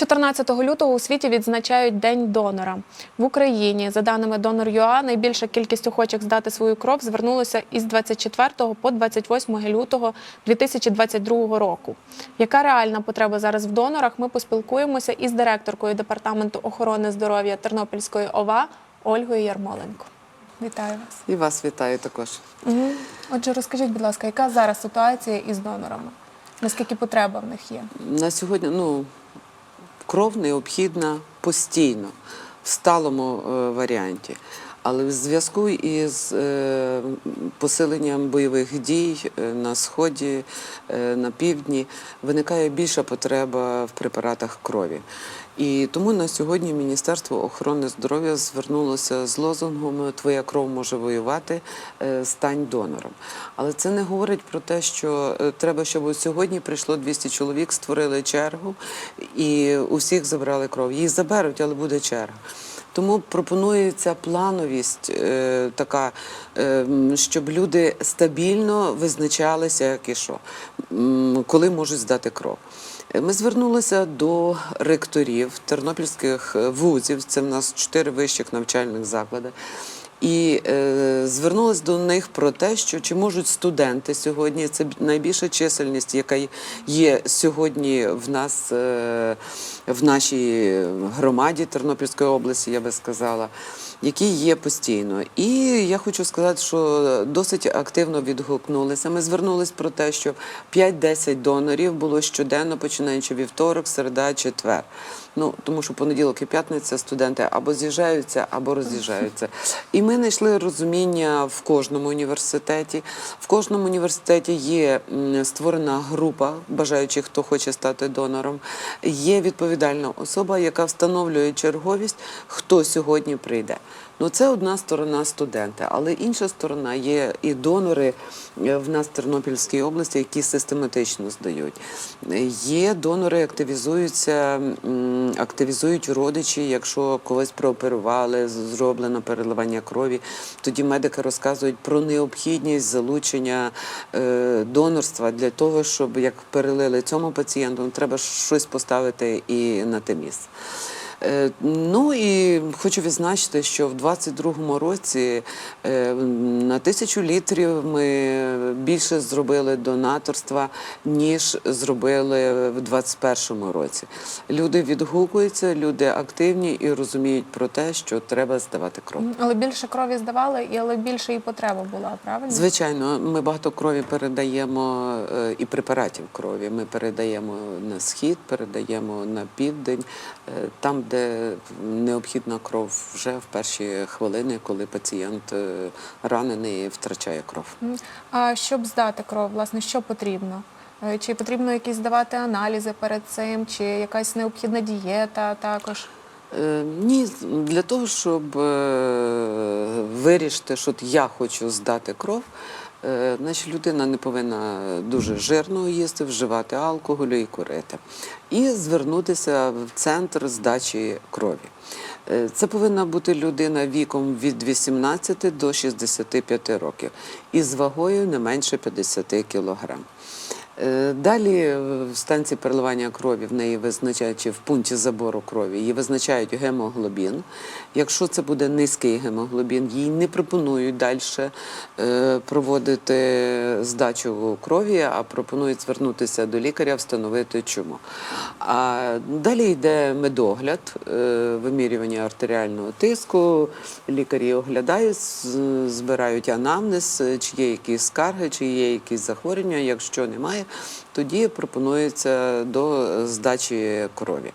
14 лютого у світі відзначають День донора. В Україні, за даними Donor.ua, найбільша кількість охочих здати свою кров звернулося із 24 по 28 лютого 2022 року. Яка реальна потреба зараз в донорах? Ми поспілкуємося із директоркою департаменту охорони здоров'я Тернопільської ОВА Ольгою Ярмоленко. Вітаю вас. І вас вітаю також. Угу. Отже, розкажіть, будь ласка, яка зараз ситуація із донорами? Наскільки потреба в них є? На сьогодні ну, кров необхідна постійно, в сталому е, варіанті. Але в зв'язку із е, посиленням бойових дій е, на сході, на півдні виникає більша потреба в препаратах крові. І тому на сьогодні Міністерство охорони здоров'я звернулося з лозунгом Твоя кров може воювати, е, стань донором. Але це не говорить про те, що е, треба, щоб сьогодні прийшло 200 чоловік, створили чергу і у всіх забрали кров. Її заберуть, але буде черга. Тому пропонується плановість е, така, е, щоб люди стабільно визначалися, як і що, коли можуть здати кров. Ми звернулися до ректорів тернопільських е, вузів, це в нас чотири вищих навчальних заклади. І е, звернулися до них про те, що чи можуть студенти сьогодні, це найбільша чисельність, яка є сьогодні в нас е, в нашій громаді Тернопільської області, я би сказала, які є постійно. І я хочу сказати, що досить активно відгукнулися. Ми звернулись про те, що 5-10 донорів було щоденно, починаючи вівторок, середа, четвер. Ну тому що понеділок і п'ятниця студенти або з'їжджаються, або роз'їжджаються. І ми знайшли розуміння в кожному університеті. В кожному університеті є створена група бажаючих, хто хоче стати донором. Є відповідальна особа, яка встановлює черговість, хто сьогодні прийде. Ну, це одна сторона студенти, але інша сторона є і донори е, в нас в Тернопільській області, які систематично здають. Є донори, активізуються, активізують родичі, якщо когось прооперували, зроблено переливання крові. Тоді медики розказують про необхідність залучення е, донорства для того, щоб як перелили цьому пацієнту, треба щось поставити і на те місце. Е, Ну і хочу відзначити, що в 22-му році е, на тисячу літрів ми більше зробили донаторства, ніж зробили в 21-му році. Люди відгукуються, люди активні і розуміють про те, що треба здавати кров. Але більше крові здавали, і але більше і потреба була, правильно? Звичайно, ми багато крові передаємо е, і препаратів крові. Ми передаємо на схід, передаємо на південь, там, де необхідна кров вже в перші хвилини, коли пацієнт е, ранений і втрачає кров. А щоб здати кров, власне, що потрібно? Е, Чи потрібно якісь здавати аналізи перед цим, чи якась необхідна дієта також? Е, Ні, для того, щоб вирішити, що я хочу здати кров, значить людина не повинна дуже жирно їсти, вживати алкоголю і курити. І звернутися в центр здачі крові. Е, Це повинна бути людина віком від 18 до 65 років і з вагою не менше 50 кілограм. Е, Далі в станції переливання крові в неї визначають чи в пункті забору крові, її визначають гемоглобін. Якщо це буде низький гемоглобін, їй не пропонують далі проводити здачу крові, а пропонують звернутися до лікаря, встановити чому. А далі йде медогляд, е, вимірювання артеріального тиску. Лікарі оглядають, збирають анамнез, е, чи є якісь скарги, чи є якісь захворювання. Якщо немає, тоді пропонується до здачі крові.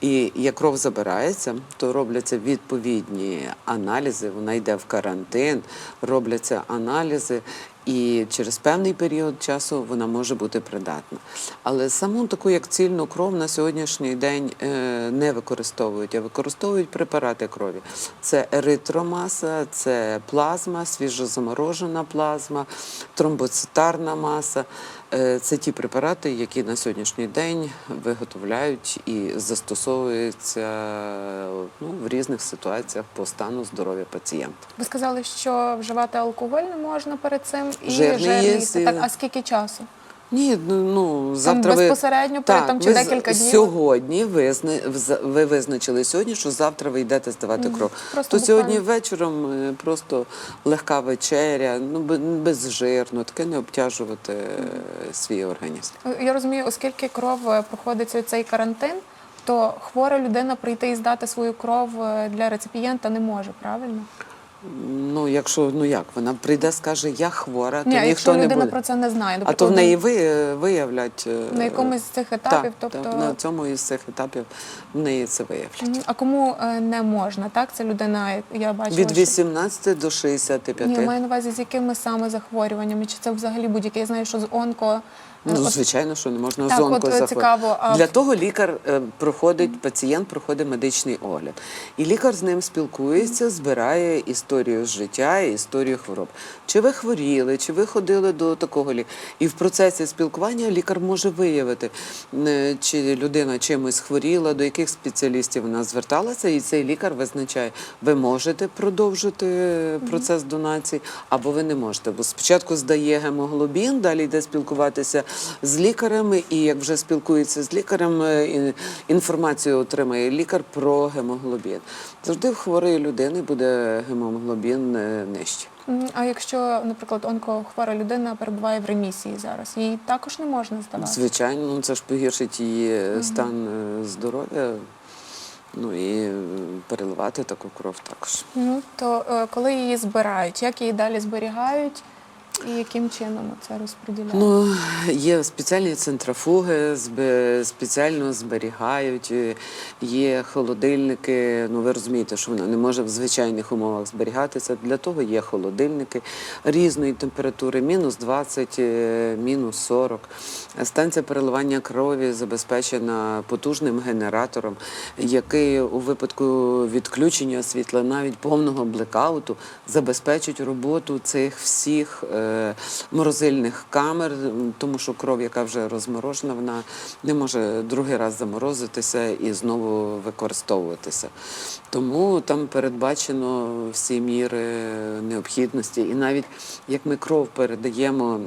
І як кров забирається, то робляться відповідні аналізи. Вона йде в карантин, робляться аналізи, і через певний період часу вона може бути придатна. Але саму таку як цільну кров на сьогоднішній день е, не використовують, а використовують препарати крові. Це еритромаса, це плазма, свіжозаморожена плазма, тромбоцитарна маса. Е, Це ті препарати, які на сьогоднішній день виготовляють і застосовуються ну, в різних ситуаціях по стану здоров'я пацієнта. Ви сказали, що вживати алкоголь не можна перед цим і Жирний їсти. Так, а скільки часу? Ні, ну, ну завтра безпосередньо перед так, тим чи ви декілька днів? Сьогодні визна... ви визначили сьогодні, що завтра ви йдете здавати кров. Просто То сьогодні вечором е, просто легка вечеря, ну безжирно, таке не обтяжувати е, свій організм. Я розумію, оскільки кров е, проходить цей карантин, то хвора людина прийти і здати свою кров е, для реципієнта не може, правильно? Ну, якщо ну як, вона прийде, скаже, я хвора, то Ні, ніхто якщо не людина буде. про це не знає, А то в неї ви, виявлять е, на якомусь з цих етапів, так, тобто так, на цьому із цих етапів в неї це виявлять. А кому е, не можна, так? Це людина, я бачила. Від що- до 65. Ні, маю на увазі з якими саме захворюваннями, чи це взагалі будь-яке? Я знаю, що з онко. Ну, звичайно, що не можна Так, зонку от, е, цікаво, а- Для того лікар е, проходить, пацієнт проходить медичний огляд. І лікар з ним спілкується, збирає історію життя, і історію хвороб. Чи ви хворіли, чи ви ходили до такого лікаря. І в процесі спілкування лікар може виявити, е, чи людина чимось хворіла, до яких спеціалістів вона зверталася, і цей лікар визначає, ви можете продовжити процес донації, або ви не можете. Бо спочатку здає гемоглобін, далі йде спілкуватися з лікарем, і як вже спілкується з лікарем, е, інформацію отримає лікар про гемоглобін. Завжди в хворої людини буде гемоглобін е. Мгм. А якщо, наприклад, онкохвора людина перебуває в ремісії зараз, їй також не можна здавати? Звичайно, ну це ж погіршить її е, стан здоров'я. Ну і переливати таку кров також. Ну то коли її збирають, як її далі зберігають і яким чином це розподіляють? Ну, є спеціальні центрофуги, спеціально зберігають, е, є холодильники. Ну, ви розумієте, що вона не може в звичайних умовах зберігатися. Для того є холодильники різної температури, мінус 20, е, мінус 40. Станція переливання крові забезпечена потужним генератором, який у випадку відключення світла, навіть повного блекауту, забезпечить роботу цих всіх е, морозильних камер, тому що кров, яка вже розморожена, вона не може другий раз заморозитися і знову використовуватися. Тому там передбачено всі міри необхідності. І навіть як ми кров передаємо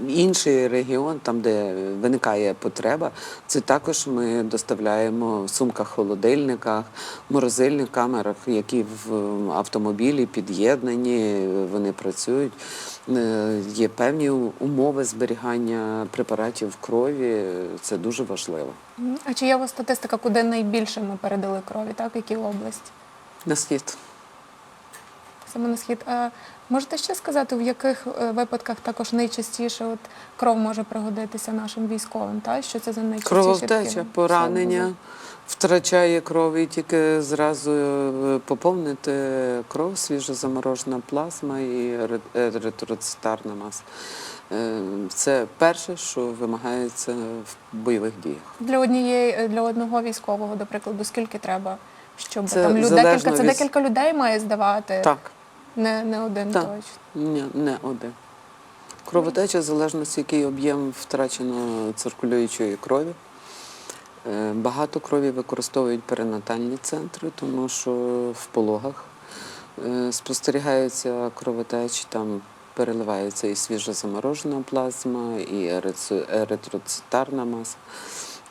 в інший регіон, там де виникає потреба, це також ми доставляємо в сумках холодильниках, морозильних камерах, які в автомобілі під'єднані, вони працюють. Е, Є певні умови зберігання препаратів в крові. Це дуже важливо. А чи є у вас статистика, куди найбільше ми передали крові, так? Які області? На схід. Саме на схід. А можете ще сказати, в яких е, випадках також найчастіше от кров може пригодитися нашим військовим? Та? Що це за найчастіше? Крововтеча, поранення, особи? Втрачає кров і тільки зразу е, поповнити кров, свіжозаморожена плазма і еритроцитарна маса. Е, Це перше, що вимагається в бойових діях. Для однієї е, для одного військового, до прикладу, скільки треба, щоб Це там лю- залежно декілька це декілька людей має здавати, Так, не, не один Так. точно. ні, не один. Кровотеча в залежності, який об'єм втрачено циркулюючої крові. Е, Багато крові використовують перинатальні центри, тому що в пологах е, спостерігається кровотечі, там переливається і свіжозаморожена плазма, і еритроцитарна маса.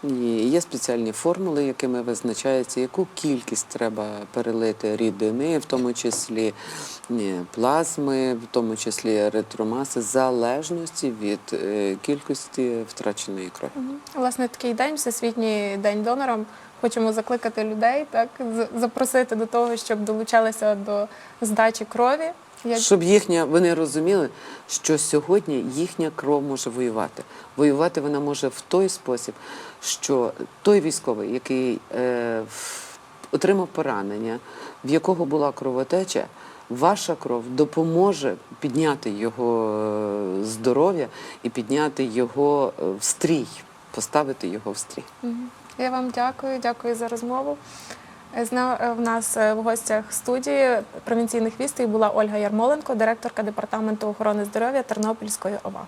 І є спеціальні формули, якими визначається, яку кількість треба перелити рідини, в тому числі ні, плазми, в тому числі еритромаси, в залежності від е, кількості втраченої крові. Власне, такий день, Всесвітній день донора. Хочемо закликати людей, так запросити до того, щоб долучалися до здачі крові. Як Щоб їхня, вони розуміли, що сьогодні їхня кров може воювати. Воювати вона може в той спосіб, що той військовий, який е, отримав поранення, в якого була кровотеча, ваша кров допоможе підняти його е, здоров'я і підняти його е, в стрій, поставити його в стрій. Я вам дякую, дякую за розмову. Е, е, в нас е, в гостях студії провінційних вістей була Ольга Ярмоленко, директорка департаменту охорони здоров'я Тернопільської ОВА.